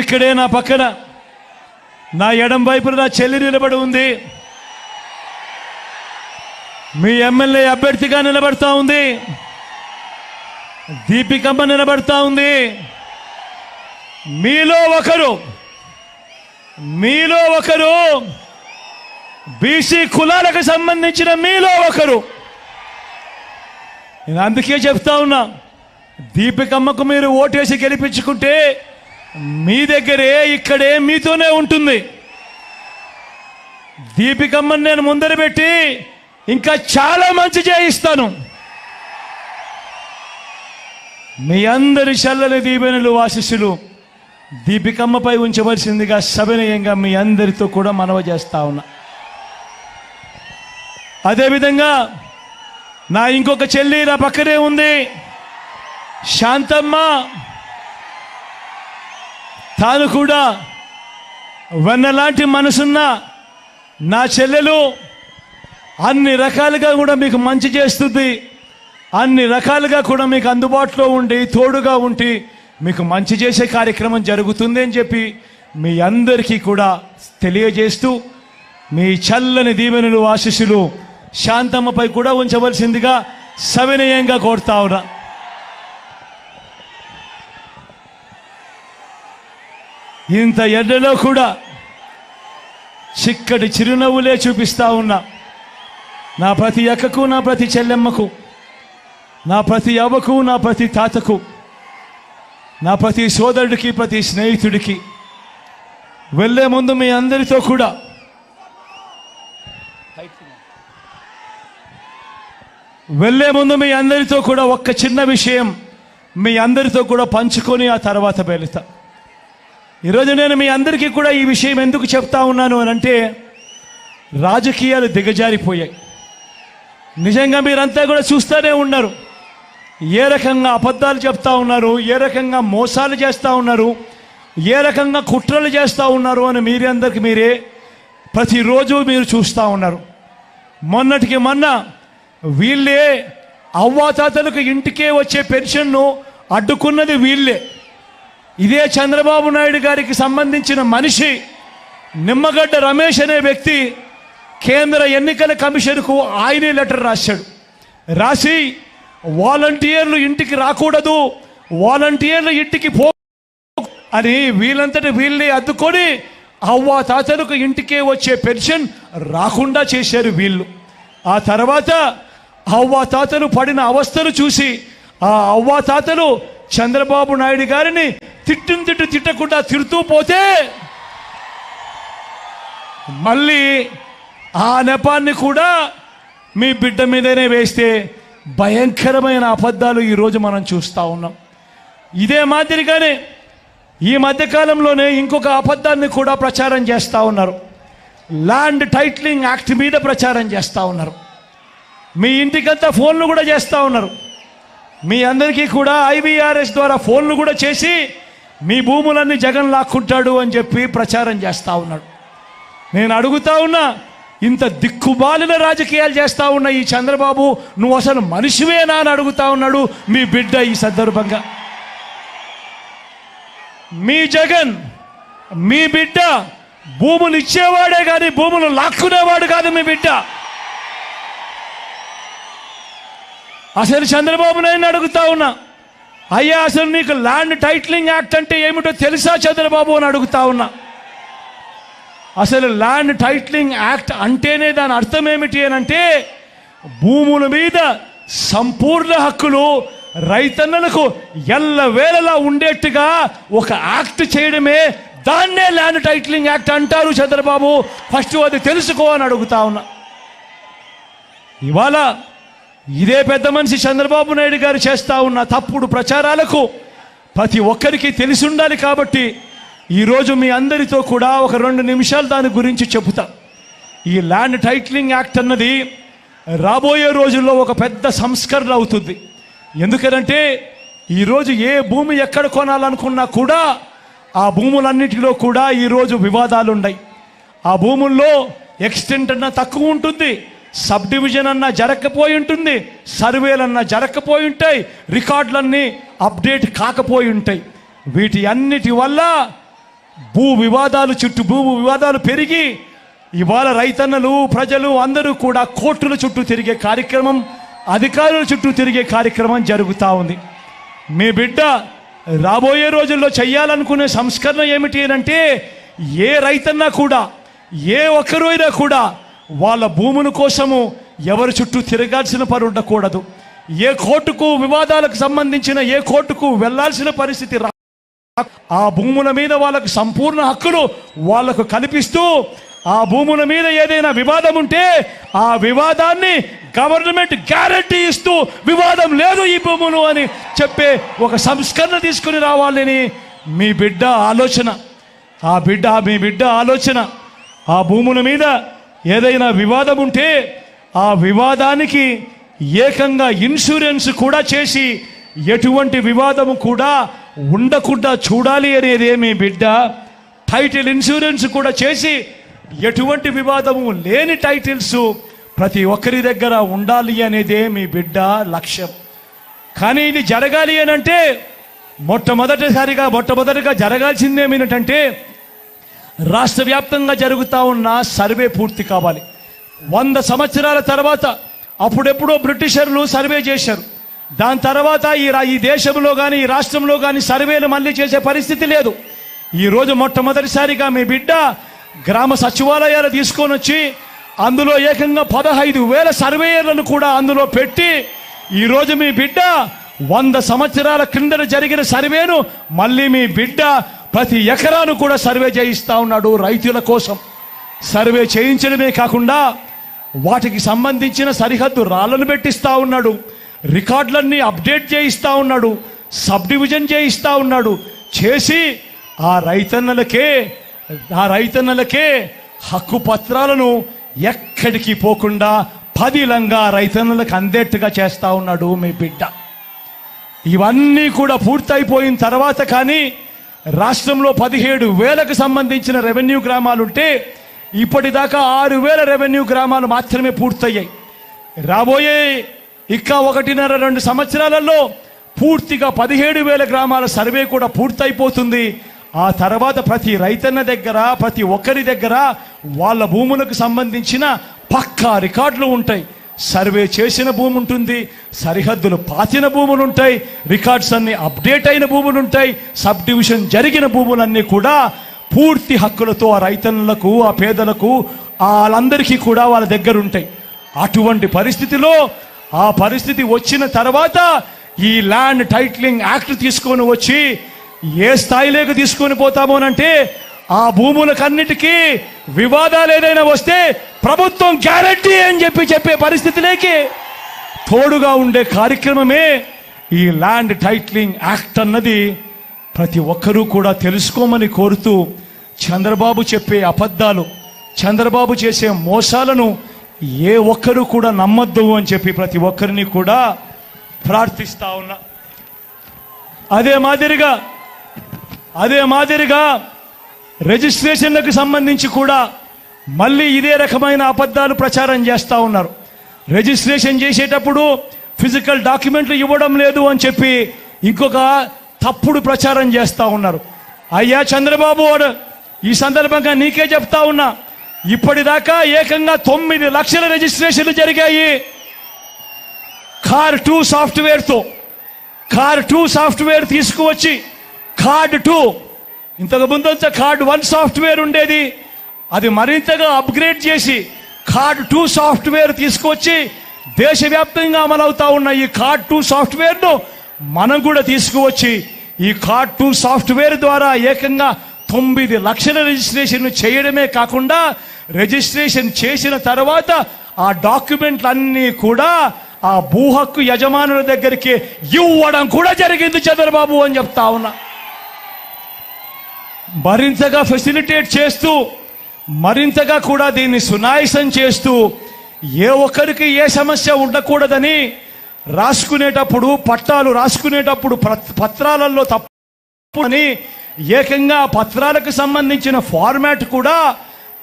ఇక్కడే నా పక్కన. నా ఎడం వైపున నా చెల్లి నిలబడి ఉంది. మీ ఎమ్మెల్యే అభ్యర్థిగా నిలబడతా ఉంది. దీపికమ్మ నిలబడతా ఉంది. మీలో ఒకరు మీలో ఒకరు బీసీ కులాలకు సంబంధించిన మీలో ఒకరు. నేను అందుకే చెప్తా ఉన్నా దీపికమ్మకు మీరు ఓటేసి గెలిపించుకుంటే మీ దగ్గరే ఇక్కడే మీతోనే ఉంటుంది. దీపికమ్మని నేను ముందర పెట్టి ఇంకా చాలా మంచి చేయిస్తాను. మీ అందరి చల్లని దీవెనలు ఆశీస్సులు దీపికమ్మపై ఉంచవలసిందిగా సవినయంగా మీ అందరితో కూడా మనవ చేస్తా ఉన్నా. అదేవిధంగా నా ఇంకొక చెల్లి నా పక్కనే ఉంది. శాంతమ్మ తాను కూడా వెన్నలాంటి మనసున్న నా చెల్లెలు అన్ని రకాలుగా కూడా మీకు మంచి చేస్తుంది. అన్ని రకాలుగా కూడా మీకు అందుబాటులో ఉండి తోడుగా ఉండి మీకు మంచి చేసే కార్యక్రమం జరుగుతుంది అని చెప్పి మీ అందరికీ కూడా తెలియజేస్తూ మీ చల్లని దీవెనలు ఆశీస్సులు శాంతమ్మపై కూడా ఉంచవలసిందిగా సవినయంగా కోరుతా ఉన్నా. ఇంత ఎండలో కూడా చిక్కటి చిరునవ్వులే చూపిస్తా ఉన్నా. నా ప్రతి అక్కకు నా ప్రతి చెల్లెమ్మకు నా ప్రతి అవ్వకు నా ప్రతి తాతకు నా ప్రతి సోదరుడికి ప్రతి స్నేహితుడికి వెళ్ళే ముందు మీ అందరితో కూడా వెళ్ళే ముందు మీ అందరితో కూడా ఒక్క చిన్న విషయం మీ అందరితో కూడా పంచుకొని ఆ తర్వాత వెళుతా ఈరోజు నేను మీ అందరికీ కూడా ఈ విషయం ఎందుకు చెప్తా ఉన్నాను అని అంటే రాజకీయాలు దిగజారిపోయాయి. నిజంగా మీరంతా కూడా చూస్తూనే ఉన్నారు. ఏ రకంగా అబద్ధాలు చెప్తా ఉన్నారు ఏ రకంగా మోసాలు చేస్తూ ఉన్నారు ఏ రకంగా కుట్రలు చేస్తూ ఉన్నారు అని మీరే అందరికి మీరే ప్రతిరోజు మీరు చూస్తూ ఉన్నారు. మొన్నటికి మొన్న వీళ్ళే అవ్వాతాతలకు ఇంటికే వచ్చే పెన్షన్ను అడ్డుకున్నది వీళ్ళే. ఇదే చంద్రబాబు నాయుడు గారికి సంబంధించిన మనిషి నిమ్మగడ్డ రమేష్ అనే వ్యక్తి కేంద్ర ఎన్నికల కమిషన్కు ఆయనే లెటర్ రాశాడు. రాసి వాలంటీర్లు ఇంటికి రాకూడదు వాలంటీర్లు ఇంటికి పో అని వీళ్ళంతటి వీళ్ళని అద్దుకొని అవ్వ తాతలకు ఇంటికే వచ్చే పెన్షన్ రాకుండా చేశారు వీళ్ళు. ఆ తర్వాత అవ్వ తాతలు పడిన అవస్థలు చూసి ఆ అవ్వ తాతలు చంద్రబాబు నాయుడు గారిని తిట్టిన తిట్టు తిట్టకుండా తిడుతూ పోతే మళ్ళీ ఆ నెపాన్ని కూడా మీ బిడ్డ మీదనే వేస్తే భయంకరమైన అబద్ధాలు ఈరోజు మనం చూస్తూ ఉన్నాం. ఇదే మాదిరిగానే ఈ మధ్యకాలంలోనే ఇంకొక అబద్ధాన్ని కూడా ప్రచారం చేస్తూ ఉన్నారు. ల్యాండ్ టైట్లింగ్ యాక్ట్ మీద ప్రచారం చేస్తూ ఉన్నారు. మీ ఇంటికంతా ఫోన్లు కూడా చేస్తూ ఉన్నారు. మీ అందరికీ కూడా ఐవీఆర్ఎస్ ద్వారా ఫోన్లు కూడా చేసి మీ భూములన్నీ జగన్ లాక్కుంటాడు అని చెప్పి ప్రచారం చేస్తూ ఉన్నాడు. నేను అడుగుతా ఉన్నా ఇంత దిక్కుబాలిన రాజకీయాలు చేస్తూ ఉన్న ఈ చంద్రబాబు నువ్వు అసలు మనిషివేనా అని అడుగుతా ఉన్నాడు మీ బిడ్డ ఈ సందర్భంగా. మీ జగన్ మీ బిడ్డ భూములు ఇచ్చేవాడే కానీ భూములు లాక్కునేవాడు కాదు మీ బిడ్డ. అసలు చంద్రబాబు నేను అడుగుతా ఉన్నా అయ్యా అసలు నీకు ల్యాండ్ టైట్లింగ్ యాక్ట్ అంటే ఏమిటో తెలుసా చంద్రబాబు అని అడుగుతా ఉన్నా? అసలు ల్యాండ్ టైట్లింగ్ యాక్ట్ అంటేనే దాని అర్థం ఏమిటి అని అంటే భూముల మీద సంపూర్ణ హక్కులు రైతన్నలకు ఎల్లవేళలా ఉండేట్టుగా ఒక యాక్ట్ చేయడమే దాన్నే ల్యాండ్ టైట్లింగ్ యాక్ట్ అంటారు చంద్రబాబు. ఫస్ట్ అది తెలుసుకో అని అడుగుతా ఉన్నా. ఇవాళ ఇదే పెద్ద మనిషి చంద్రబాబు నాయుడు గారు చేస్తూ ఉన్న తప్పుడు ప్రచారాలకు ప్రతి ఒక్కరికి తెలిసి ఉండాలి కాబట్టి ఈరోజు మీ అందరితో కూడా ఒక రెండు నిమిషాలు దాని గురించి చెబుతా. ఈ ల్యాండ్ టైట్లింగ్ యాక్ట్ అన్నది రాబోయే రోజుల్లో ఒక పెద్ద సంస్కరణ అవుతుంది. ఎందుకనంటే ఈరోజు ఏ భూమి ఎక్కడ కొనాలనుకున్నా కూడా ఆ భూములన్నిటిలో కూడా ఈరోజు వివాదాలు ఉన్నాయి ఆ భూముల్లో ఎక్స్టెంట్ అన్న తక్కువ ఉంటుంది. సబ్ డివిజన్ అన్న జరగకపోయి ఉంటుంది సర్వేలన్నా జరగకపోయి ఉంటాయి రికార్డులన్నీ అప్డేట్ కాకపోయి ఉంటాయి. వీటి అన్నిటి వల్ల భూ వివాదాలు చుట్టూ భూ వివాదాలు పెరిగి ఇవాళ రైతన్నలు ప్రజలు అందరూ కూడా కోర్టుల చుట్టూ తిరిగే కార్యక్రమం అధికారుల చుట్టూ తిరిగే కార్యక్రమం జరుగుతూ ఉంది. మీ బిడ్డ రాబోయే రోజుల్లో చేయాలనుకునే సంస్కరణ ఏమిటి అంటే ఏ రైతన్నా కూడా ఏ ఒక్కరు అయినా కూడా వాళ్ళ భూముల కోసము ఎవరి చుట్టూ తిరగాల్సిన పని ఉండకూడదు. ఏ కోర్టుకు వివాదాలకు సంబంధించిన ఏ కోర్టుకు వెళ్ళాల్సిన పరిస్థితి రా ఆ భూముల మీద వాళ్ళకు సంపూర్ణ హక్కులు వాళ్ళకు కల్పిస్తూ ఆ భూముల మీద ఏదైనా వివాదం ఉంటే ఆ వివాదాన్ని గవర్నమెంట్ గ్యారంటీ ఇస్తూ వివాదం లేదు ఈ భూములు అని చెప్పే ఒక సంస్కరణ తీసుకుని రావాలని మీ బిడ్డ ఆలోచన. ఆ బిడ్డ మీ బిడ్డ ఆలోచన. ఆ భూముల మీద ఏదైనా వివాదం ఉంటే ఆ వివాదానికి ఏకంగా ఇన్సూరెన్స్ కూడా చేసి ఎటువంటి వివాదము కూడా ఉండకుండా చూడాలి అనేది బిడ్డ? టైటిల్ ఇన్సూరెన్స్ కూడా చేసి ఎటువంటి వివాదము లేని టైటిల్స్ ప్రతి ఒక్కరి దగ్గర ఉండాలి అనేదే మీ బిడ్డ లక్ష్యం. కానీ ఇది జరగాలి అని అంటే మొట్టమొదటిసారిగా మొట్టమొదటిగా జరగాల్సిందేమిటంటే రాష్ట్ర వ్యాప్తంగా జరుగుతూ ఉన్న సర్వే పూర్తి కావాలి. వంద సంవత్సరాల తర్వాత అప్పుడెప్పుడో బ్రిటిషర్లు సర్వే చేశారు. దాని తర్వాత ఈ ఈ దేశంలో కానీ ఈ రాష్ట్రంలో కానీ సర్వేలు మళ్ళీ చేసే పరిస్థితి లేదు. ఈరోజు మొట్టమొదటిసారిగా మీ బిడ్డ గ్రామ సచివాలయాలు తీసుకొని వచ్చి అందులో ఏకంగా పదహైదు వేల సర్వేయర్లను కూడా అందులో పెట్టి ఈరోజు మీ బిడ్డ వంద సంవత్సరాల క్రిందట జరిగిన సర్వేను మళ్ళీ మీ బిడ్డ ప్రతి ఎకరాను కూడా సర్వే చేయిస్తూ ఉన్నాడు రైతుల కోసం. సర్వే చేయించడమే కాకుండా వాటికి సంబంధించిన సరిహద్దు రాళ్ళను పెట్టిస్తూ ఉన్నాడు. రికార్డులన్నీ అప్డేట్ చేయిస్తూ ఉన్నాడు. సబ్ డివిజన్ చేయిస్తూ ఉన్నాడు. చేసి ఆ రైతన్నలకే ఆ రైతన్నలకే హక్కు పత్రాలను ఎక్కడికి పోకుండా పదిలంగా రైతన్నలకు అందేట్టుగా చేస్తూ ఉన్నాడు మీ బిడ్డ. ఇవన్నీ కూడా పూర్తయిపోయిన తర్వాత కానీ రాష్ట్రంలో పదిహేడు వేలకు సంబంధించిన రెవెన్యూ గ్రామాలుంటే ఇప్పటిదాకా ఆరు వేల రెవెన్యూ గ్రామాలు మాత్రమే పూర్తయ్యాయి. రాబోయే ఇంకా ఒకటిన్నర రెండు సంవత్సరాలలో పూర్తిగా పదిహేడు వేల గ్రామాల సర్వే కూడా పూర్తయిపోతుంది. ఆ తర్వాత ప్రతి రైతన్న దగ్గర ప్రతి ఒక్కరి దగ్గర వాళ్ళ భూములకు సంబంధించిన పక్కా రికార్డులు ఉంటాయి. సర్వే చేసిన భూమి ఉంటుంది సరిహద్దులు పాతిన భూములు ఉంటాయి రికార్డ్స్ అన్ని అప్డేట్ అయిన భూములు ఉంటాయి సబ్ డివిజన్ జరిగిన భూములన్నీ కూడా పూర్తి హక్కులతో ఆ రైతన్నులకు ఆ పేదలకు వాళ్ళందరికీ కూడా వాళ్ళ దగ్గర ఉంటాయి అటువంటి పరిస్థితిలో ఆ పరిస్థితి వచ్చిన తర్వాత ఈ ల్యాండ్ టైటిలింగ్ యాక్ట్ తీసుకొని వచ్చి ఏ స్థాయిలోకి తీసుకొని పోతామోనంటే ఆ భూములకన్నిటికీ వివాదాలు ఏదైనా వస్తే ప్రభుత్వం గ్యారంటీ అని చెప్పి చెప్పే పరిస్థితిలోకి తోడుగా ఉండే కార్యక్రమమే ఈ ల్యాండ్ టైటిలింగ్ యాక్ట్ అన్నది. ప్రతి ఒక్కరూ కూడా తెలుసుకోమని కోరుతూ చంద్రబాబు చెప్పే అబద్ధాలు చంద్రబాబు చేసే మోసాలను ఏ ఒక్కరూ కూడా నమ్మద్దు అని చెప్పి ప్రతి ఒక్కరిని కూడా ప్రార్థిస్తా ఉన్నా. అదే మాదిరిగా అదే మాదిరిగా రిజిస్ట్రేషన్లకు సంబంధించి కూడా మళ్ళీ ఇదే రకమైన అబద్ధాలు ప్రచారం చేస్తూ ఉన్నారు. రిజిస్ట్రేషన్ చేసేటప్పుడు ఫిజికల్ డాక్యుమెంట్లు ఇవ్వడం లేదు అని చెప్పి ఇంకొక తప్పుడు ప్రచారం చేస్తూ ఉన్నారు. అయ్యా చంద్రబాబు వాడు ఈ సందర్భంగా నీకే చెప్తా ఉన్నా ఇప్పటిదాకా ఏకంగా తొమ్మిది లక్షల రిజిస్ట్రేషన్లు జరిగాయి. కార్ టూ సాఫ్ట్వేర్తో కార్ టూ సాఫ్ట్వేర్ తీసుకువచ్చి కార్డ్ టూ ఇంతకు ముందంతా కార్డ్ వన్ సాఫ్ట్వేర్ ఉండేది. అది మరింతగా అప్గ్రేడ్ చేసి కార్డ్ టూ సాఫ్ట్వేర్ తీసుకొచ్చి దేశవ్యాప్తంగా అమలవుతా ఉన్న ఈ కార్డ్ టూ సాఫ్ట్వేర్ను మనం కూడా తీసుకువచ్చి ఈ కార్డ్ టూ సాఫ్ట్వేర్ ద్వారా ఏకంగా తొమ్మిది లక్షల రిజిస్ట్రేషన్ చేయడమే కాకుండా రిజిస్ట్రేషన్ చేసిన తర్వాత ఆ డాక్యుమెంట్లన్నీ కూడా ఆ భూ హక్కు యజమానుల దగ్గరికి ఇవ్వడం కూడా జరిగింది చంద్రబాబు అని చెప్తా ఉన్నా. మరింతగా ఫెసిలిటేట్ చేస్తూ మరింతగా కూడా దీన్ని సునాయసం చేస్తూ ఏ ఒక్కరికి ఏ సమస్య ఉండకూడదని రాసుకునేటప్పుడు పట్టాలు రాసుకునేటప్పుడు పత్రాలలో తప్పు అని ఏకంగా పత్రాలకు సంబంధించిన ఫార్మాట్ కూడా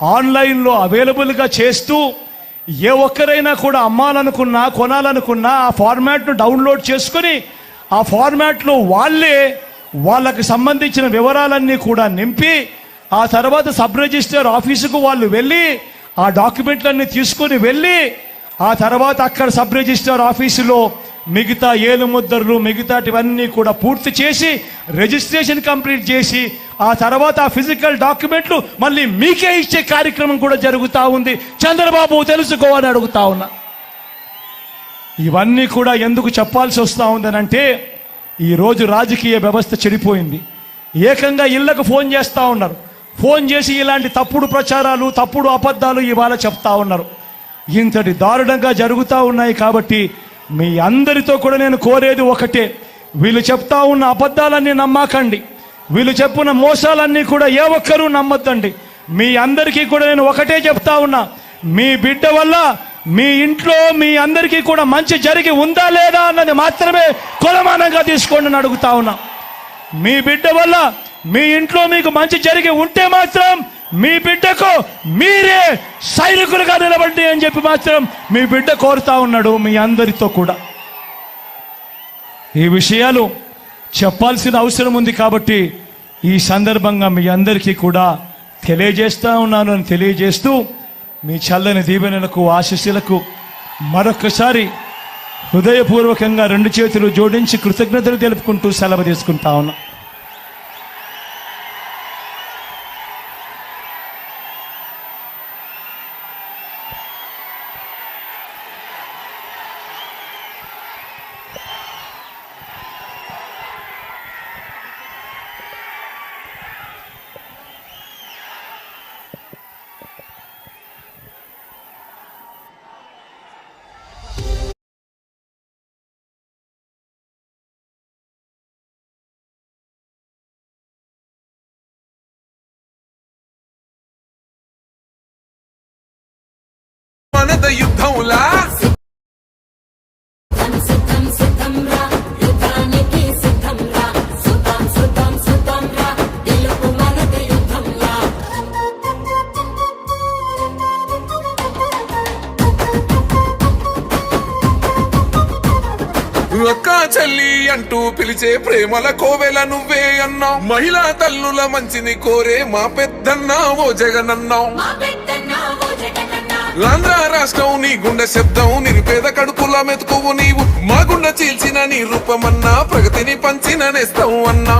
ఆన్లైన్లో అవైలబుల్గా చేస్తూ ఏ ఒక్కరైనా కూడా అమ్మాలనుకున్నా కొనాలనుకున్నా ఆ ఫార్మాట్ను డౌన్లోడ్ చేసుకొని ఆ ఫార్మాట్లో వాళ్ళే వాళ్ళకి సంబంధించిన వివరాలన్నీ కూడా నింపి ఆ తర్వాత సబ్ రిజిస్టర్ ఆఫీసుకు వాళ్ళు వెళ్ళి ఆ డాక్యుమెంట్లన్నీ తీసుకొని వెళ్ళి ఆ తర్వాత అక్కడ సబ్ రిజిస్టర్ ఆఫీసులో మిగతా ఏలు ముద్దర్లు మిగతాటివన్నీ కూడా పూర్తి చేసి రిజిస్ట్రేషన్ కంప్లీట్ చేసి ఆ తర్వాత ఆ ఫిజికల్ డాక్యుమెంట్లు మళ్ళీ మీకే ఇచ్చే కార్యక్రమం కూడా జరుగుతూ ఉంది. చంద్రబాబు తెలుసుకోవాలని అడుగుతా ఉన్నా. ఇవన్నీ కూడా ఎందుకు చెప్పాల్సి వస్తూ ఉందనంటే ఈరోజు రాజకీయ వ్యవస్థ చెడిపోయింది. ఏకంగా ఇళ్ళకు ఫోన్ చేస్తూ ఉన్నారు. ఫోన్ చేసి ఇలాంటి తప్పుడు ప్రచారాలు తప్పుడు అబద్ధాలు ఇవాళ చెప్తా ఉన్నారు. ఇంతటి దారుణంగా జరుగుతూ ఉన్నాయి కాబట్టి మీ అందరితో కూడా నేను కోరేది ఒకటే. వీళ్ళు చెప్తా ఉన్న అబద్ధాలన్నీ నమ్మకండి. వీళ్ళు చెప్పిన మోసాలన్నీ కూడా ఏ ఒక్కరూ నమ్మొద్దండి. మీ అందరికీ కూడా నేను ఒకటే చెప్తా ఉన్నా. మీ బిడ్డ వల్ల మీ ఇంట్లో మీ అందరికీ కూడా మంచి జరిగి ఉందా లేదా అన్నది మాత్రమే కొలమానంగా తీసుకోండి అని అడుగుతా ఉన్నా. మీ బిడ్డ వల్ల మీ ఇంట్లో మీకు మంచి జరిగి ఉంటే మాత్రం మీ బిడ్డకు మీరే సైనికులుగా నిలబడి అని చెప్పి మాత్రం మీ బిడ్డ కోరుతా ఉన్నాడు మీ అందరితో కూడా. ఈ విషయాలు చెప్పాల్సిన అవసరం ఉంది కాబట్టి ఈ సందర్భంగా మీ అందరికీ కూడా తెలియజేస్తా ఉన్నాను అని తెలియజేస్తూ మీ చల్లని దీవెనలకు ఆశీస్సులకు మరొకసారి హృదయపూర్వకంగా రెండు చేతులు జోడించి కృతజ్ఞతలు తెలుపుకుంటూ సెలవు తీసుకుంటా ఉన్నా. యుద్ధం రా అక్క చెల్లి అంటూ పిలిచే ప్రేమల కోవెల నువ్వే అన్నావు. మహిళా తల్లుల మంచిని కోరే మా పెద్దన్నా ఓ జగనన్నావు. మా ఆంధ్ర రాష్ట్రం నీ గుండె శబ్దం నిరుపేద కడుపులా మెతుకువు నీవు. మా గుండె చీల్చిన నీ రూపమన్నా ప్రగతిని పంచిన నేస్తావు అన్నా.